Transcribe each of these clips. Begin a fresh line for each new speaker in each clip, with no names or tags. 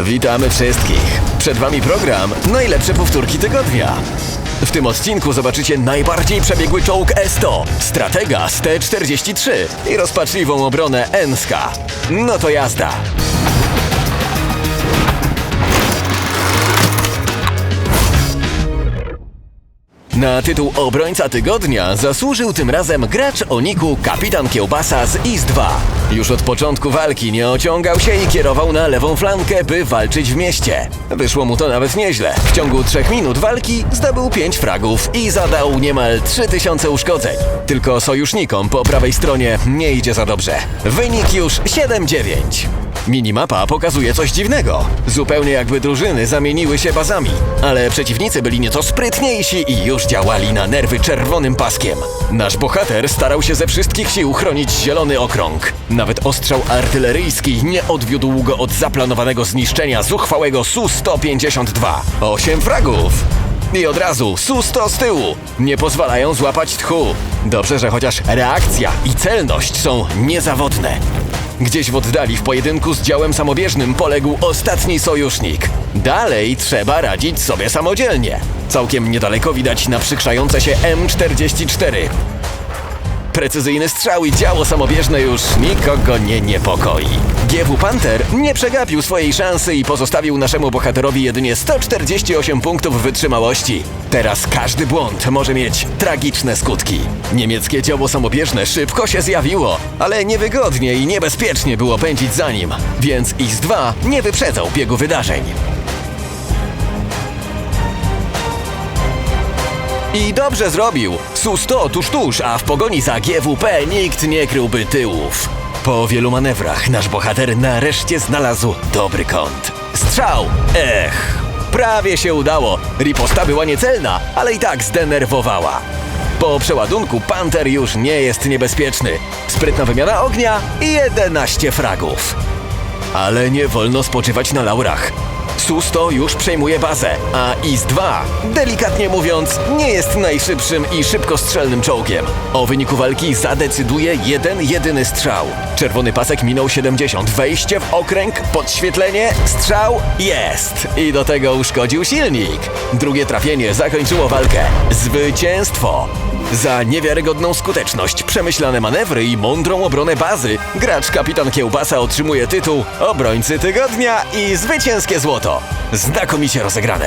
Witamy wszystkich. Przed Wami program Najlepsze powtórki tygodnia. W tym odcinku zobaczycie najbardziej przebiegły czołg E100, stratega z T-43 i rozpaczliwą obronę Enska. No to jazda. Na tytuł Obrońca Tygodnia zasłużył tym razem gracz o niku Kapitan Kiełbasa z IS-2. Już od początku walki nie ociągał się i kierował na lewą flankę, by walczyć w mieście. Wyszło mu to nawet nieźle. W ciągu trzech minut walki zdobył 5 fragów i zadał niemal 3000 uszkodzeń. Tylko sojusznikom po prawej stronie nie idzie za dobrze. Wynik już 7-9. Minimapa pokazuje coś dziwnego. Zupełnie jakby drużyny zamieniły się bazami. Ale przeciwnicy byli nieco sprytniejsi i już działali na nerwy czerwonym paskiem. Nasz bohater starał się ze wszystkich sił chronić zielony okrąg. Nawet ostrzał artyleryjski nie odwiódł go od zaplanowanego zniszczenia zuchwałego Su-152. Osiem fragów! I od razu Su-100 z tyłu. Nie pozwalają złapać tchu. Dobrze, że chociaż reakcja i celność są niezawodne. Gdzieś w oddali w pojedynku z działem samobieżnym poległ ostatni sojusznik. Dalej trzeba radzić sobie samodzielnie. Całkiem niedaleko widać naprzykrzające się M44. Precyzyjny strzał i działo samobieżne już nikogo nie niepokoi. GW Panther nie przegapił swojej szansy i pozostawił naszemu bohaterowi jedynie 148 punktów wytrzymałości. Teraz każdy błąd może mieć tragiczne skutki. Niemieckie działo samobieżne szybko się zjawiło, ale niewygodnie i niebezpiecznie było pędzić za nim, więc IS-2 nie wyprzedzał biegu wydarzeń. I dobrze zrobił. Su-100 tuż tuż, a w pogoni za GWP nikt nie kryłby tyłów. Po wielu manewrach nasz bohater nareszcie znalazł dobry kąt. Strzał! Ech! Prawie się udało. Riposta była niecelna, ale i tak zdenerwowała. Po przeładunku Panther już nie jest niebezpieczny. Sprytna wymiana ognia i 11 fragów. Ale nie wolno spoczywać na laurach. Su-100 już przejmuje bazę, a IS-2, delikatnie mówiąc, nie jest najszybszym i szybkostrzelnym czołgiem. O wyniku walki zadecyduje jeden jedyny strzał. Czerwony pasek minął 70, wejście w okręg, podświetlenie, strzał jest. I do tego uszkodził silnik. Drugie trafienie zakończyło walkę. Zwycięstwo! Za niewiarygodną skuteczność, przemyślane manewry i mądrą obronę bazy, gracz kapitan Kiełbasa otrzymuje tytuł Obrońcy Tygodnia i zwycięskie złoto. Znakomicie rozegrane.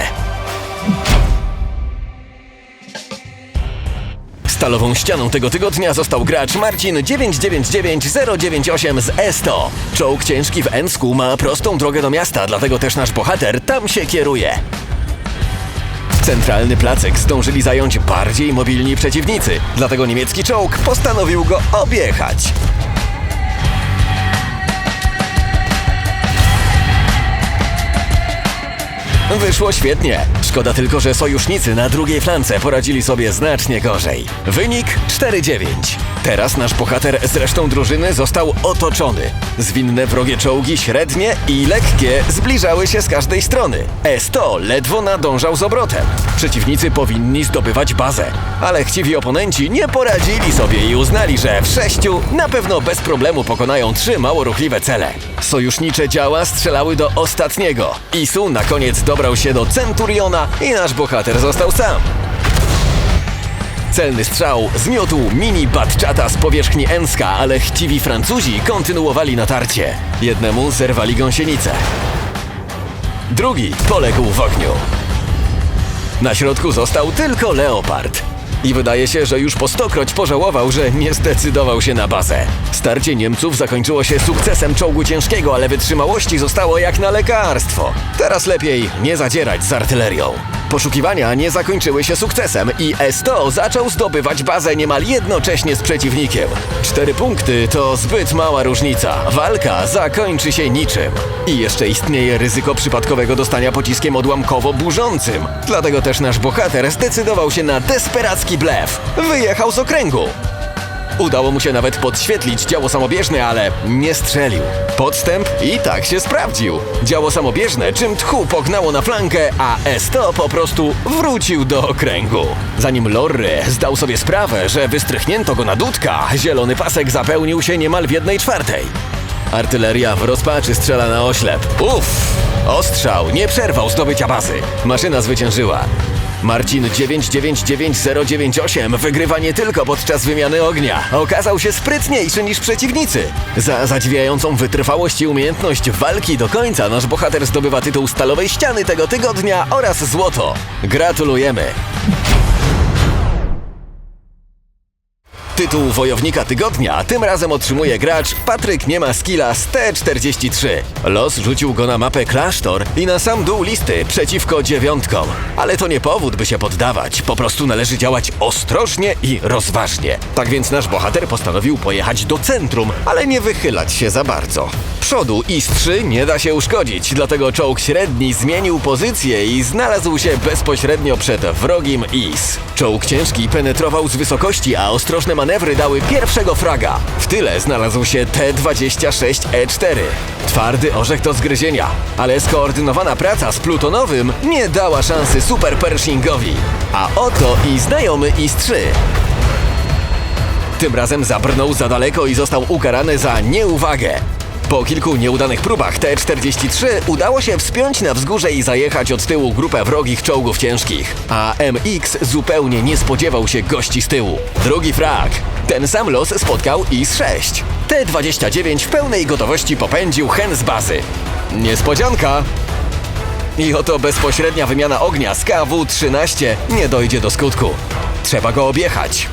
Stalową ścianą tego tygodnia został gracz Marcin 999098 z E100. Czołg ciężki w Ensku ma prostą drogę do miasta, dlatego też nasz bohater tam się kieruje. Centralny placek zdążyli zająć bardziej mobilni przeciwnicy, dlatego niemiecki czołg postanowił go objechać. Wyszło świetnie. Szkoda tylko, że sojusznicy na drugiej flance poradzili sobie znacznie gorzej. Wynik 4-9. Teraz nasz bohater z resztą drużyny został otoczony. Zwinne wrogie czołgi średnie i lekkie zbliżały się z każdej strony. E100 ledwo nadążał z obrotem. Przeciwnicy powinni zdobywać bazę, ale chciwi oponenci nie poradzili sobie i uznali, że w sześciu na pewno bez problemu pokonają trzy mało ruchliwe cele. Sojusznicze działa strzelały do ostatniego. Isu na koniec dobrał się do Centuriona i nasz bohater został sam. Celny strzał zmiotł mini Batchata z powierzchni Enska, ale chciwi Francuzi kontynuowali natarcie. Jednemu zerwali gąsienicę. Drugi poległ w ogniu. Na środku został tylko Leopard. I wydaje się, że już po stokroć pożałował, że nie zdecydował się na bazę. Starcie Niemców zakończyło się sukcesem czołgu ciężkiego, ale wytrzymałości zostało jak na lekarstwo. Teraz lepiej nie zadzierać z artylerią. Poszukiwania nie zakończyły się sukcesem i S100 zaczął zdobywać bazę niemal jednocześnie z przeciwnikiem. Cztery punkty to zbyt mała różnica. Walka zakończy się niczym. I jeszcze istnieje ryzyko przypadkowego dostania pociskiem odłamkowo-burzącym. Dlatego też nasz bohater zdecydował się na desperacki blef. Wyjechał z okręgu. Udało mu się nawet podświetlić działo samobieżne, ale nie strzelił. Podstęp i tak się sprawdził. Działo samobieżne czym tchu pognało na flankę, a S100 po prostu wrócił do okręgu. Zanim Lorry zdał sobie sprawę, że wystrychnięto go na dudka, zielony pasek zapełnił się niemal w jednej czwartej. Artyleria w rozpaczy strzela na oślep. Uff! Ostrzał nie przerwał zdobycia bazy. Maszyna zwyciężyła. Marcin 999098 wygrywa nie tylko podczas wymiany ognia. Okazał się sprytniejszy niż przeciwnicy. Za zadziwiającą wytrwałość i umiejętność walki do końca nasz bohater zdobywa tytuł Stalowej Ściany tego tygodnia oraz złoto. Gratulujemy! Tytuł Wojownika Tygodnia tym razem otrzymuje gracz Patryk Nie ma skilla z T43. Los rzucił go na mapę klasztor i na sam dół listy przeciwko dziewiątkom. Ale to nie powód, by się poddawać. Po prostu należy działać ostrożnie i rozważnie. Tak więc nasz bohater postanowił pojechać do centrum, ale nie wychylać się za bardzo. Przodu IS-3 nie da się uszkodzić, dlatego czołg średni zmienił pozycję i znalazł się bezpośrednio przed wrogim IS. Czołg ciężki penetrował z wysokości, a ostrożne manewry dały pierwszego fraga. W tyle znalazł się T-26E4. Twardy orzech do zgryzienia, ale skoordynowana praca z Plutonowym nie dała szansy Super Pershingowi. A oto i znajomy IS-3. Tym razem zabrnął za daleko i został ukarany za nieuwagę. Po kilku nieudanych próbach T-43 udało się wspiąć na wzgórze i zajechać od tyłu grupę wrogich czołgów ciężkich, a MX zupełnie nie spodziewał się gości z tyłu. Drugi frag. Ten sam los spotkał IS-6. T-29 w pełnej gotowości popędził hen z bazy. Niespodzianka! I oto bezpośrednia wymiana ognia z KW-13 nie dojdzie do skutku. Trzeba go objechać.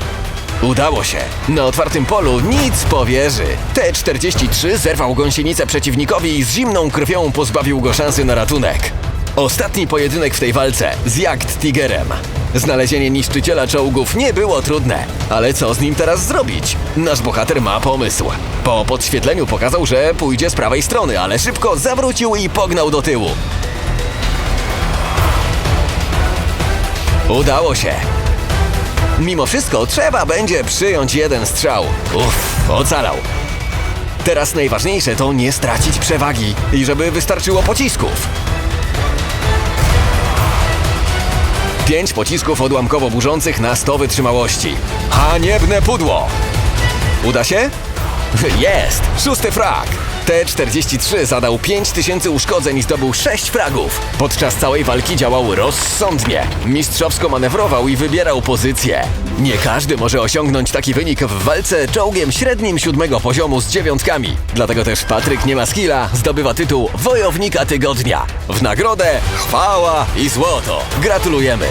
Udało się. Na otwartym polu nic powierzy. T-43 zerwał gąsienicę przeciwnikowi i z zimną krwią pozbawił go szansy na ratunek. Ostatni pojedynek w tej walce z Jagd Tigerem. Znalezienie niszczyciela czołgów nie było trudne, ale co z nim teraz zrobić? Nasz bohater ma pomysł. Po podświetleniu pokazał, że pójdzie z prawej strony, ale szybko zawrócił i pognał do tyłu. Udało się. Mimo wszystko trzeba będzie przyjąć jeden strzał. Uff, ocalał. Teraz najważniejsze to nie stracić przewagi i żeby wystarczyło pocisków. Pięć pocisków odłamkowo burzących na 100 wytrzymałości. Haniebne pudło! Uda się? Jest! Szósty frag! T-43 zadał 5000 uszkodzeń i zdobył 6 fragów. Podczas całej walki działał rozsądnie. Mistrzowsko manewrował i wybierał pozycję. Nie każdy może osiągnąć taki wynik w walce czołgiem średnim siódmego poziomu z dziewiątkami. Dlatego też Patryk nie ma skilla zdobywa tytuł Wojownika Tygodnia. W nagrodę chwała i złoto. Gratulujemy!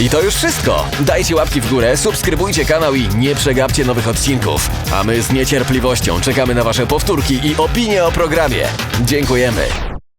I to już wszystko. Dajcie łapki w górę, subskrybujcie kanał i nie przegapcie nowych odcinków. A my z niecierpliwością czekamy na wasze powtórki i opinie o programie. Dziękujemy.